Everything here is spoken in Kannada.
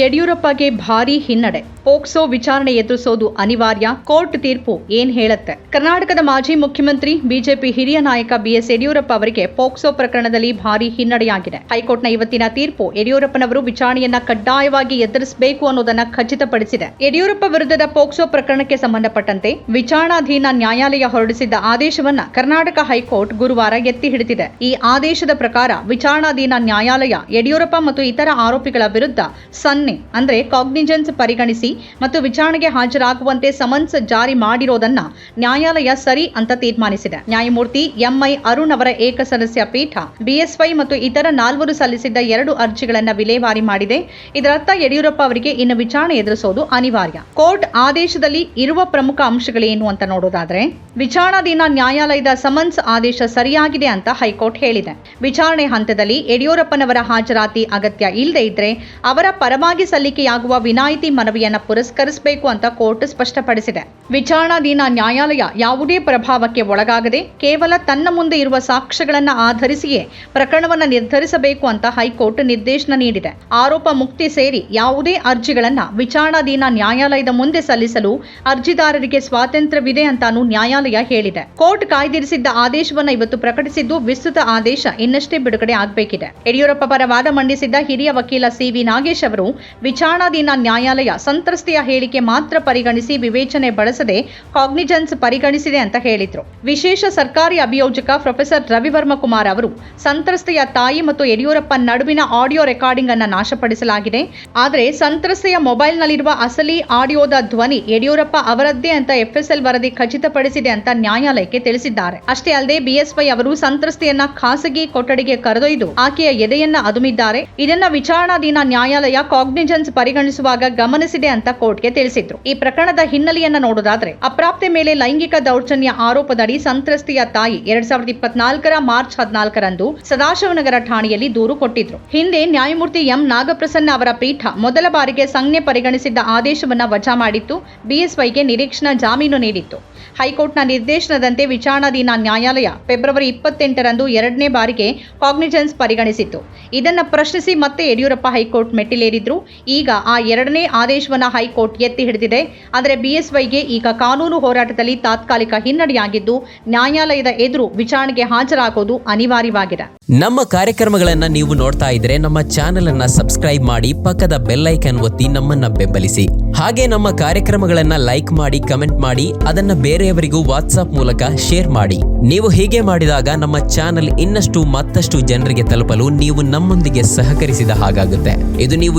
ಯಡಿಯೂರಪ್ಪಗೆ ಭಾರೀ ಹಿನ್ನಡೆ. ಪೋಕ್ಸೋ ವಿಚಾರಣೆ ಎದುರಿಸೋದು ಅನಿವಾರ್ಯ. ಕೋರ್ಟ್ ತೀರ್ಪು ಏನ್ ಹೇಳುತ್ತೆ? ಕರ್ನಾಟಕದ ಮಾಜಿ ಮುಖ್ಯಮಂತ್ರಿ, ಬಿಜೆಪಿ ಹಿರಿಯ ನಾಯಕ ಬಿಎಸ್ ಯಡಿಯೂರಪ್ಪ ಅವರಿಗೆ ಪೋಕ್ಸೋ ಪ್ರಕರಣದಲ್ಲಿ ಭಾರೀ ಹಿನ್ನಡೆಯಾಗಿದೆ. ಹೈಕೋರ್ಟ್ನ ಇವತ್ತಿನ ತೀರ್ಪು ಯಡಿಯೂರಪ್ಪನವರು ವಿಚಾರಣೆಯನ್ನ ಕಡ್ಡಾಯವಾಗಿ ಎದುರಿಸಬೇಕು ಅನ್ನೋದನ್ನ ಖಚಿತಪಡಿಸಿದೆ. ಯಡಿಯೂರಪ್ಪ ವಿರುದ್ಧದ ಪೋಕ್ಸೋ ಪ್ರಕರಣಕ್ಕೆ ಸಂಬಂಧಪಟ್ಟಂತೆ ವಿಚಾರಣಾಧೀನ ನ್ಯಾಯಾಲಯ ಹೊರಡಿಸಿದ್ದ ಆದೇಶವನ್ನ ಕರ್ನಾಟಕ ಹೈಕೋರ್ಟ್ ಗುರುವಾರ ಎತ್ತಿ ಹಿಡಿದಿದೆ. ಈ ಆದೇಶದ ಪ್ರಕಾರ ವಿಚಾರಣಾಧೀನ ನ್ಯಾಯಾಲಯ ಯಡಿಯೂರಪ್ಪ ಮತ್ತು ಇತರ ಆರೋಪಿಗಳ ವಿರುದ್ಧ ಸನ್ನೆ, ಅಂದ್ರೆ ಕಾಗ್ನಿಜೆನ್ಸ್ ಪರಿಗಣಿಸಿ ಮತ್ತು ವಿಚಾರಣೆಗೆ ಹಾಜರಾಗುವಂತೆ ಸಮನ್ಸ್ ಜಾರಿ ಮಾಡಿರೋದನ್ನ ನ್ಯಾಯಾಲಯ ಸರಿ ಅಂತ ತೀರ್ಮಾನಿಸಿದೆ. ನ್ಯಾಯಮೂರ್ತಿ ಎಂಐ ಅರುಣ್ ಅವರ ಏಕಸದಸ್ಯ ಪೀಠ ಬಿಎಸ್ವೈ ಮತ್ತು ಇತರ ನಾಲ್ವರು ಸಲ್ಲಿಸಿದ್ದ ಎರಡು ಅರ್ಜಿಗಳನ್ನ ವಿಲೇವಾರಿ ಮಾಡಿದೆ. ಇದರರ್ಥ ಯಡಿಯೂರಪ್ಪ ಅವರಿಗೆ ಇನ್ನು ವಿಚಾರಣೆ ಎದುರಿಸೋದು ಅನಿವಾರ್ಯ. ಕೋರ್ಟ್ ಆದೇಶದಲ್ಲಿ ಇರುವ ಪ್ರಮುಖ ಅಂಶಗಳೇನು ಅಂತ ನೋಡೋದಾದ್ರೆ ವಿಚಾರಣಾಧೀನ ನ್ಯಾಯಾಲಯದ ಸಮನ್ಸ್ ಆದೇಶ ಸರಿಯಾಗಿದೆ ಅಂತ ಹೈಕೋರ್ಟ್ ಹೇಳಿದೆ. ವಿಚಾರಣೆ ಹಂತದಲ್ಲಿ ಯಡಿಯೂರಪ್ಪನವರ ಹಾಜರಾತಿ ಅಗತ್ಯ ಇಲ್ಲದೆ ಇದ್ರೆ ಅವರ ಪರವಾಗಿ ಸಲ್ಲಿಕೆಯಾಗುವ ವಿನಾಯಿತಿ ಮನವಿಯನ್ನು ಪುರಸ್ಕರಿಸಬೇಕು ಅಂತ ಕೋರ್ಟ್ ಸ್ಪಷ್ಟಪಡಿಸಿದೆ. ವಿಚಾರಣಾಧೀನ ನ್ಯಾಯಾಲಯ ಯಾವುದೇ ಪ್ರಭಾವಕ್ಕೆ ಒಳಗಾಗದೆ ಕೇವಲ ತನ್ನ ಮುಂದೆ ಇರುವ ಸಾಕ್ಷ್ಯಗಳನ್ನು ಆಧರಿಸಿಯೇ ಪ್ರಕರಣವನ್ನು ನಿರ್ಧರಿಸಬೇಕು ಅಂತ ಹೈಕೋರ್ಟ್ ನಿರ್ದೇಶನ ನೀಡಿದೆ. ಆರೋಪ ಮುಕ್ತಿ ಸೇರಿ ಯಾವುದೇ ಅರ್ಜಿಗಳನ್ನ ವಿಚಾರಣಾಧೀನ ನ್ಯಾಯಾಲಯದ ಮುಂದೆ ಸಲ್ಲಿಸಲು ಅರ್ಜಿದಾರರಿಗೆ ಸ್ವಾತಂತ್ರ್ಯವಿದೆ ಅಂತಾನು ನ್ಯಾಯಾಲಯ ಹೇಳಿದೆ. ಕೋರ್ಟ್ ಕಾಯ್ದಿರಿಸಿದ್ದ ಆದೇಶವನ್ನು ಇವತ್ತು ಪ್ರಕಟಿಸಿದ್ದು ವಿಸ್ತೃತ ಆದೇಶ ಇನ್ನಷ್ಟೇ ಬಿಡುಗಡೆ ಆಗಬೇಕಿದೆ. ಯಡಿಯೂರಪ್ಪ ಪರ ವಾದ ಮಂಡಿಸಿದ್ದ ಹಿರಿಯ ವಕೀಲ ಸಿವಿ ನಾಗೇಶ್ ಅವರು ವಿಚಾರಣಾಧೀನ ನ್ಯಾಯಾಲಯ ಸಂತ್ರಸ್ತೆಯ ಹೇಳಿಕೆ ಮಾತ್ರ ಪರಿಗಣಿಸಿ ವಿವೇಚನೆ ಬಳಸದೆ ಕಾಗ್ನಿಜೆನ್ಸ್ ಪರಿಗಣಿಸಿದೆ ಅಂತ ಹೇಳಿದ್ರು. ವಿಶೇಷ ಸರ್ಕಾರಿ ಅಭಿಯೋಜಕ ಪ್ರೊಫೆಸರ್ ರವಿವರ್ಮ ಕುಮಾರ್ ಅವರು ಸಂತ್ರಸ್ತೆಯ ತಾಯಿ ಮತ್ತು ಯಡಿಯೂರಪ್ಪ ನಡುವಿನ ಆಡಿಯೋ ರೆಕಾರ್ಡಿಂಗ್ ಅನ್ನು ನಾಶಪಡಿಸಲಾಗಿದೆ. ಆದರೆ ಸಂತ್ರಸ್ತೆಯ ಮೊಬೈಲ್ನಲ್ಲಿರುವ ಅಸಲಿ ಆಡಿಯೋದ ಧ್ವನಿ ಯಡಿಯೂರಪ್ಪ ಅವರದ್ದೇ ಅಂತ ಎಫ್ಎಸ್ಎಲ್ ವರದಿ ಖಚಿತಪಡಿಸಿದೆ ಅಂತ ನ್ಯಾಯಾಲಯಕ್ಕೆ ತಿಳಿಸಿದ್ದಾರೆ. ಅಷ್ಟೇ ಅಲ್ಲದೆ ಬಿಎಸ್ವೈ ಅವರು ಸಂತ್ರಸ್ತೆಯನ್ನ ಖಾಸಗಿ ಕೊಠಡಿಗೆ ಕರೆದೊಯ್ದು ಆಕೆಯ ಎದೆಯನ್ನ ಅದುಮಿದ್ದಾರೆ. ಇದನ್ನ ವಿಚಾರಣಾಧೀನ ನ್ಯಾಯಾಲಯ ಕಾಗ್ನಿಜೆನ್ಸ್ ಪರಿಗಣಿಸುವಾಗ ಗಮನಿಸಿದೆ ಅಂತ ಕೋರ್ಟ್ಗೆ ತಿಳಿಸಿದ್ರು. ಈ ಪ್ರಕರಣದ ಹಿನ್ನೆಲೆಯನ್ನ ನೋಡೋದಾದ್ರೆ, ಅಪ್ರಾಪ್ತೆ ಮೇಲೆ ಲೈಂಗಿಕ ದೌರ್ಜನ್ಯ ಆರೋಪದಡಿ ಸಂತ್ರಸ್ತೆಯ ತಾಯಿ ಎರಡ್ ಸಾವಿರದ ಇಪ್ಪತ್ನಾಲ್ಕರ ಮಾರ್ಚ್ ಹದಿನಾಲ್ಕರಂದು ಸದಾಶಿವನಗರ ಠಾಣೆಯಲ್ಲಿ ದೂರು ಕೊಟ್ಟಿದ್ರು. ಹಿಂದೆ ನ್ಯಾಯಮೂರ್ತಿ ಎಂ. ನಾಗಪ್ರಸನ್ನ ಅವರ ಪೀಠ ಮೊದಲ ಬಾರಿಗೆ ಸಂಜ್ಞೆ ಪರಿಗಣಿಸಿದ್ದ ಆದೇಶವನ್ನ ವಜಾ ಮಾಡಿತ್ತು. ಬಿಎಸ್ವೈಗೆ ನಿರೀಕ್ಷಣಾ ಜಾಮೀನು ನೀಡಿತ್ತು. ಹೈಕೋರ್ಟ್ನ ನಿರ್ದೇಶನದಂತೆ ವಿಚಾರಣಾಧೀನ ನ್ಯಾಯಾಲಯ ಫೆಬ್ರವರಿ ಇಪ್ಪತ್ತೆಂಟರಂದು ಎರಡನೇ ಬಾರಿಗೆ ಕಾಗ್ನಿಜೆನ್ಸ್ ಪರಿಗಣಿಸಿತ್ತು. ಇದನ್ನ ಪ್ರಶ್ನಿಸಿ ಮತ್ತೆ ಯಡಿಯೂರಪ್ಪ ಹೈಕೋರ್ಟ್ ಮೆಟ್ಟಿಲೇರಿದ್ರು. ಈಗ ಆ ಎರಡನೇ ಆದೇಶವನ್ನ ಹೈಕೋರ್ಟ್ ಎತ್ತಿ ಹಿಡಿದಿದೆ. ಆದರೆ ಬಿಎಸ್ವೈಗೆ ಈಗ ಕಾನೂನು ಹೋರಾಟದಲ್ಲಿ ತಾತ್ಕಾಲಿಕ ಹಿನ್ನಡೆಯಾಗಿದ್ದು, ನ್ಯಾಯಾಲಯದ ಎದುರು ವಿಚಾರಣೆಗೆ ಹಾಜರಾಗೋದು ಅನಿವಾರ್ಯವಾಗಿದೆ. ನಮ್ಮ ಕಾರ್ಯಕ್ರಮಗಳನ್ನ ನೀವು ನೋಡ್ತಾ ಇದ್ರೆ ನಮ್ಮ ಚಾನೆಲ್ ಅನ್ನ ಸಬ್ಸ್ಕ್ರೈಬ್ ಮಾಡಿ ಪಕ್ಕದ ಬೆಲ್ಲೈಕನ್ ಒತ್ತಿ ನಮ್ಮನ್ನ ಬೆಂಬಲಿಸಿ. ಹಾಗೆ ನಮ್ಮ ಕಾರ್ಯಕ್ರಮಗಳನ್ನ ಲೈಕ್ ಮಾಡಿ, ಕಮೆಂಟ್ ಮಾಡಿ, ಅದನ್ನ ಬೇರೆಯವರಿಗೂ ವಾಟ್ಸ್ಆಪ್ ಮೂಲಕ ಶೇರ್ ಮಾಡಿ. ನೀವು ಹೀಗೆ ಮಾಡಿದಾಗ ನಮ್ಮ ಚಾನೆಲ್ ಇನ್ನಷ್ಟು ಮತ್ತಷ್ಟು ಜನರಿಗೆ ತಲುಪಲು ನೀವು ನಮ್ಮೊಂದಿಗೆ ಸಹಕರಿಸಿದ ಹಾಗಾಗುತ್ತೆ. ಇದು ನೀವು